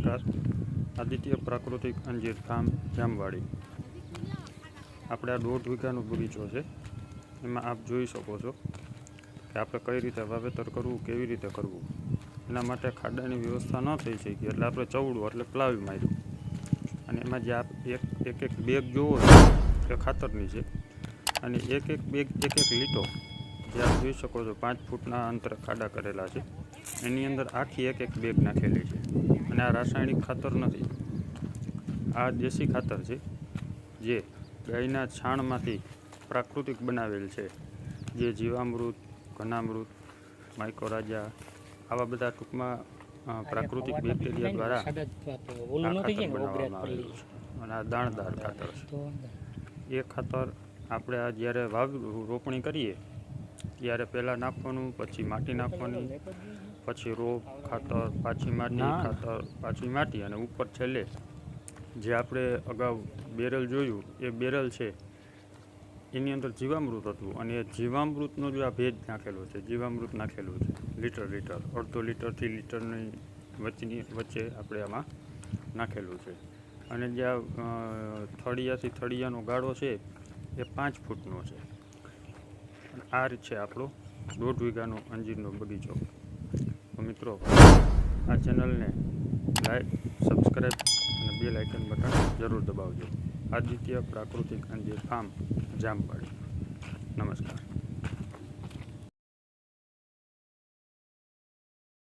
નમસ્કાર. આદિત્ય પ્રાકૃતિક અંજીર ફાર્મ જામવાડી. આપણે આ દોઢ વીઘાનો બગીચો છે. એમાં આપ જોઈ શકો છો કે આપણે કઈ રીતે વાવેતર કરવું, કેવી રીતે કરવું. એના માટે ખાડાની વ્યવસ્થા ન થઈ શકી, એટલે આપણે ચવડું, એટલે પ્લાવી માર્યું. અને એમાં જે આપ એક એક એક બેગ જોવો છો, એ ખાતરની છે. અને એક એક બેગ, એક એક લીટો જે આપ જોઈ શકો છો, પાંચ ફૂટના અંતરે ખાડા કરેલા છે. એની અંદર આખી એક એક બેગ નાખેલી છે. અને આ રાસાયણિક ખાતર નથી. આ દેશી ખાતર છે જે ગાયના છાણમાંથી પ્રાકૃતિક બનાવેલ છે. જે જીવામૃત ઘનામૃત માઇકોરાજા આવા બધા ટૂંકમાં પ્રાકૃતિક બેક્ટેરિયા દ્વારા બનાવવામાં અને આ દાણદાર ખાતર છે. એ ખાતર આપણે આ જ્યારે વાવ રોપણી કરીએ ત્યારે પહેલાં નાખવાનું પછી માટી નાખવાની પછી રોપ ખાતર પાછી માટી ખાતર પાછી માટી અને ઉપર છેલ્લે જે આપણે અગાઉ બેરલ જોયું એ બેરલ છે એની અંદર જીવામૃત હતું અને એ જીવામૃતનો જો આ ભેજ નાખેલો છે જીવામૃત નાખેલું છે લીટર લીટર અડધો લીટરથી લીટરની વચ્ચેની વચ્ચે આપણે આમાં નાખેલું છે. અને જે આ થળિયાથી થળિયાનો ગાળો છે એ પાંચ ફૂટનો છે. આ રીત છે આપણો દોઢ વીઘાનો અંજીરનો બગીચો. મિત્રો, આ ચેનલને લાઈક, સબસ્ક્રાઈબ અને બેલ આઇકન બટન જરૂર દબાવજો. આદિત્ય પ્રાકૃતિક અંજીર ફાર્મ, જામવાડી. નમસ્કાર.